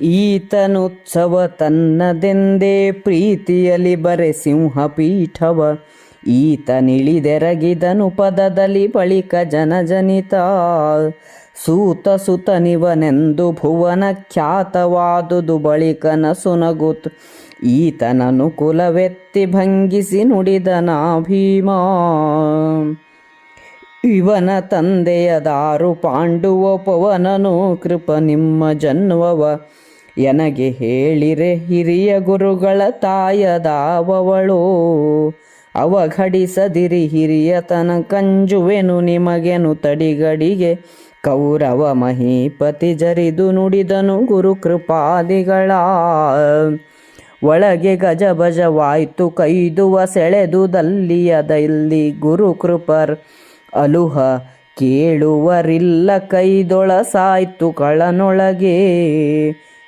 ಈತನುತ್ಸವ ತನ್ನದೆಂದೇ ಪ್ರೀತಿಯಲಿ ಬರೆ ಸಿಂಹಪೀಠವ. ಈತನಿಳಿದೆರಗಿದನು ಪದದಲ್ಲಿ ಬಳಿಕ ಜನಜನಿತ. ಸೂತ ಸುತನಿವನೆಂದು ಭುವನ ಖ್ಯಾತವಾದುದು ಬಳಿಕನ ಸುನಗುತ್ ಈತನನು ಕುಲವೆತ್ತಿ ಭಂಗಿಸಿ ನುಡಿದನ ಭೀಮಾ ಇವನ ತಂದೆಯ ದಾರು ಪಾಂಡುವ ಪವನನು ಕೃಪ ನಿಮ್ಮ ಜನ್ಮವ. ಎನಗೆ ಹೇಳಿರೆ ಹಿರಿಯ ಗುರುಗಳ ತಾಯದಾವವಳು. ಅವಘಡಿಸದಿರಿ ಹಿರಿಯತನ ಕಂಜುವೆನು ನಿಮಗೆನು ತಡಿಗಡಿಗೆ. ಕೌರವ ಮಹೀಪತಿ ಜರಿದು ನುಡಿದನು ಗುರು ಕೃಪಾದಿಗಳ ಒಳಗೆ ಗಜಭಜವಾಯ್ತು ಕೈದುವ ಸೆಳೆದುದಲ್ಲಿಯದಲ್ಲಿ ಗುರು ಕೃಪರ್. ಅಲುಹ ಕೇಳುವರಿಲ್ಲ, ಕೈದೊಳ ಸಾಯ್ತು ಕಳನೊಳಗೆ.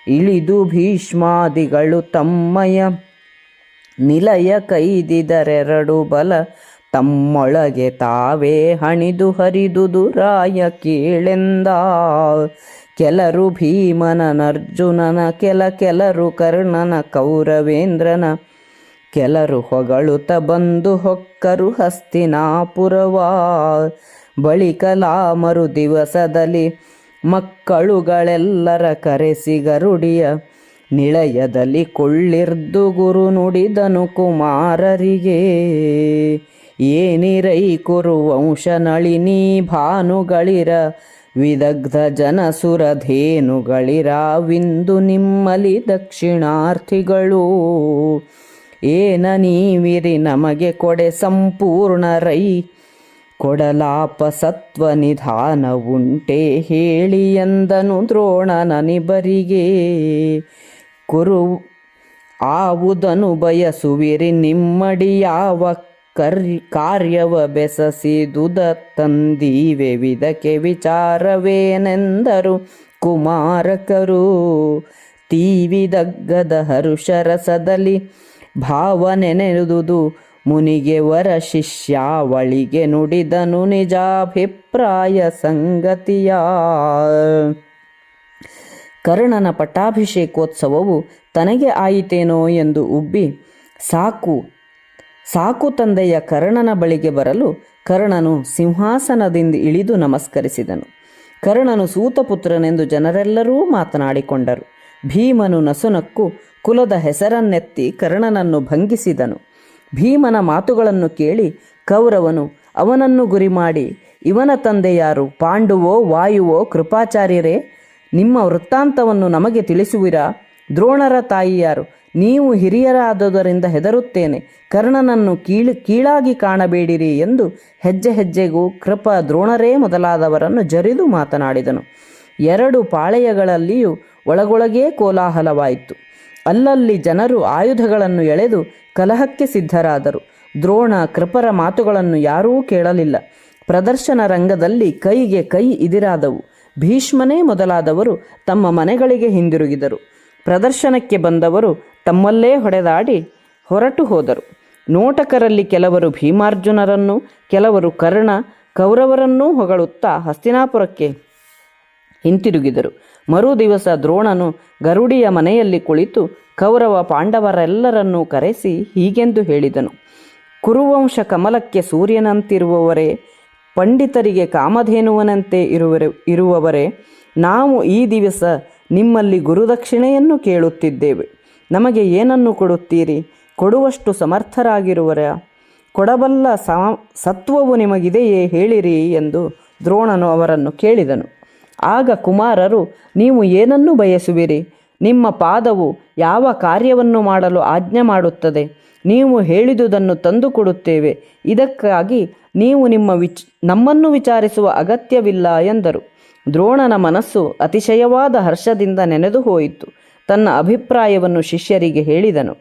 ಇಳಿದು ಭೀಷ್ಮಾದಿಗಳು ತಮ್ಮಯ ನಿಲಯ ಕೈದಿದರೆರಡು ಬಲ, ತಮ್ಮೊಳಗೆ ತಾವೇ ಹಣಿದು ಹರಿದು ದುರಾಯ ಕೇಳೆಂದ. ಕೆಲರು ಭೀಮನನರ್ಜುನನ, ಕೆಲ, ಕೆಲರು ಕರ್ಣನ, ಕೌರವೇಂದ್ರನ ಕೆಲರು ಹೊಗಳುತ ಬಂದು ಹೊಕ್ಕರು ಹಸ್ತಿನಾಪುರವ ಬಳಿಕಲಾ ಮರು ದಿವಸದಲ್ಲಿ ಮಕ್ಕಳುಗಳೆಲ್ಲರ ಕರೆಸಿ ಗರುಡಿಯ ನಿಳಯದಲ್ಲಿ ಕೊಳ್ಳಿರ್ದು ಗುರು ನುಡಿದನು ಕುಮಾರರಿಗೆ. ಏನಿರೈ ಕುರು ವಂಶ ನಳಿನಿ ಭಾನುಗಳಿರ, ವಿದಗ್ಧ ಜನ ವಿಂದು ನಿಮ್ಮಲಿ ದಕ್ಷಿಣಾರ್ಥಿಗಳು. ಏನ ನೀವಿರಿ ನಮಗೆ ಕೊಡೆ ಸಂಪೂರ್ಣ ರೈ ಕೊಡಲಾಪ ಸತ್ವ ನಿಧಾನ ಉಂಟೆ ಹೇಳಿ ಎಂದನು ದ್ರೋಣನನಿಬರಿಗೆ ಕುರು, ಆವುದನು ಬಯಸುವಿರಿ ನಿಮ್ಮಡಿ ಯಾವ ಕರ್, ಕಾರ್ಯವ ಬೆಸಸಿದುದ ತಂದೀವೆ. ವಿದಕ್ಕೆ ವಿಚಾರವೇನೆಂದರು ಕುಮಾರಕರು. ತೀವಿದಗ್ಗದ ಹರುಷರಸದಲ್ಲಿ ಭಾವನೆನೆದುದು ಮುನಿಗೆ ವರ ಶಿಷ್ಯಾವಳಿಗೆ ನುಡಿದನು ನಿಜಾಭಿಪ್ರಾಯ ಸಂಗತಿಯ. ಕರ್ಣನ ಪಟ್ಟಾಭಿಷೇಕೋತ್ಸವವು ತನಗೆ ಆಯಿತೇನೋ ಎಂದು ಉಬ್ಬಿ, ಸಾಕು ಸಾಕು ತಂದೆಯ ಕರ್ಣನ ಬಳಿಗೆ ಬರಲು ಕರ್ಣನು ಸಿಂಹಾಸನದಿಂದ ಇಳಿದು ನಮಸ್ಕರಿಸಿದನು. ಕರ್ಣನು ಸೂತಪುತ್ರನೆಂದು ಜನರೆಲ್ಲರೂ ಮಾತನಾಡಿಕೊಂಡರು. ಭೀಮನು ನಸುನಕ್ಕು ಕುಲದ ಹೆಸರನ್ನೆತ್ತಿ ಕರ್ಣನನ್ನು ಭಂಗಿಸಿದನು. ಭೀಮನ ಮಾತುಗಳನ್ನು ಕೇಳಿ ಕೌರವನು, ಅವನನ್ನು ಗುರಿ ಮಾಡಿ ಇವನ ತಂದೆ ಯಾರು? ಪಾಂಡುವೋ, ವಾಯುವೋ, ಕೃಪಾಚಾರ್ಯರೇ, ನಿಮ್ಮ ವೃತ್ತಾಂತವನ್ನು ನಮಗೆ ತಿಳಿಸುವಿರಾ? ದ್ರೋಣರ ತಾಯಿ ಯಾರು? ನೀವು ಹಿರಿಯರಾದುದರಿಂದ ಹೆದರುತ್ತೇನೆ. ಕರ್ಣನನ್ನು ಕೀಳು, ಕೀಳಾಗಿ ಕಾಣಬೇಡಿರಿ ಎಂದು ಹೆಜ್ಜೆ ಹೆಜ್ಜೆಗೂ ಕೃಪ ದ್ರೋಣರೇ ಮೊದಲಾದವರನ್ನು ಜರಿದು ಮಾತನಾಡಿದನು. ಎರಡು ಪಾಳೆಯಗಳಲ್ಲಿಯೂ ಒಳಗೊಳಗೇ ಕೋಲಾಹಲವಾಯಿತು. ಅಲ್ಲಲ್ಲಿ ಜನರು ಆಯುಧಗಳನ್ನು ಎಳೆದು ಕಲಹಕ್ಕೆ ಸಿದ್ಧರಾದರು. ದ್ರೋಣ, ಕೃಪರ ಮಾತುಗಳನ್ನು ಯಾರೂ ಕೇಳಲಿಲ್ಲ. ಪ್ರದರ್ಶನ ರಂಗದಲ್ಲಿ ಕೈಗೆ ಕೈ ಇದಿರಾದವು. ಭೀಷ್ಮನೇ ಮೊದಲಾದವರು ತಮ್ಮ ಮನೆಗಳಿಗೆ ಹಿಂದಿರುಗಿದರು. ಪ್ರದರ್ಶನಕ್ಕೆ ಬಂದವರು ತಮ್ಮಲ್ಲೇ ಹೊಡೆದಾಡಿ ಹೊರಟು ಹೋದರು. ನೋಟಕರಲ್ಲಿ ಕೆಲವರು ಭೀಮಾರ್ಜುನರನ್ನು, ಕೆಲವರು ಕರ್ಣ, ಕೌರವರನ್ನೂ ಹೊಗಳುತ್ತಾ ಹಸ್ತಿನಾಪುರಕ್ಕೆ ಹಿಂತಿರುಗಿದರು. ಮರು ದಿವಸ ದ್ರೋಣನು ಗರುಡಿಯ ಮನೆಯಲ್ಲಿ ಕುಳಿತು ಕೌರವ ಪಾಂಡವರೆಲ್ಲರನ್ನೂ ಕರೆಸಿ ಹೀಗೆಂದು ಹೇಳಿದನು. ಕುರುವಂಶ ಕಮಲಕ್ಕೆ ಸೂರ್ಯನಂತಿರುವವರೇ, ಪಂಡಿತರಿಗೆ ಕಾಮಧೇನುವನಂತೆ ಇರುವರೆ, ಇರುವವರೇ, ನಾವು ಈ ದಿವಸ ನಿಮ್ಮಲ್ಲಿ ಗುರುದಕ್ಷಿಣೆಯನ್ನು ಕೇಳುತ್ತಿದ್ದೇವೆ. ನಮಗೆ ಏನನ್ನು ಕೊಡುತ್ತೀರಿ? ಕೊಡುವಷ್ಟು ಸಮರ್ಥರಾಗಿರುವರ, ಕೊಡಬಲ್ಲ ಸತ್ವವು ನಿಮಗಿದೆಯೇ ಹೇಳಿರಿ ಎಂದು ದ್ರೋಣನು ಅವರನ್ನು ಕೇಳಿದನು. ಆಗ ಕುಮಾರರು, ನೀವು ಏನನ್ನು ಬಯಸುವಿರಿ? ನಿಮ್ಮ ಪಾದವು ಯಾವ ಕಾರ್ಯವನ್ನು ಮಾಡಲು ಆಜ್ಞೆ ಮಾಡುತ್ತದೆ? ನೀವು ಹೇಳಿದುದನ್ನು ತಂದುಕೊಡುತ್ತೇವೆ ಇದಕ್ಕಾಗಿ ನೀವು ನಿಮ್ಮ ವಿಚ್, ನಮ್ಮನ್ನು ವಿಚಾರಿಸುವ ಅಗತ್ಯವಿಲ್ಲ ಎಂದರು. ದ್ರೋಣನ ಮನಸ್ಸು ಅತಿಶಯವಾದ ಹರ್ಷದಿಂದ ನೆನೆದು ಹೋಯಿತು. ತನ್ನ ಅಭಿಪ್ರಾಯವನ್ನು ಶಿಷ್ಯರಿಗೆ ಹೇಳಿದನು.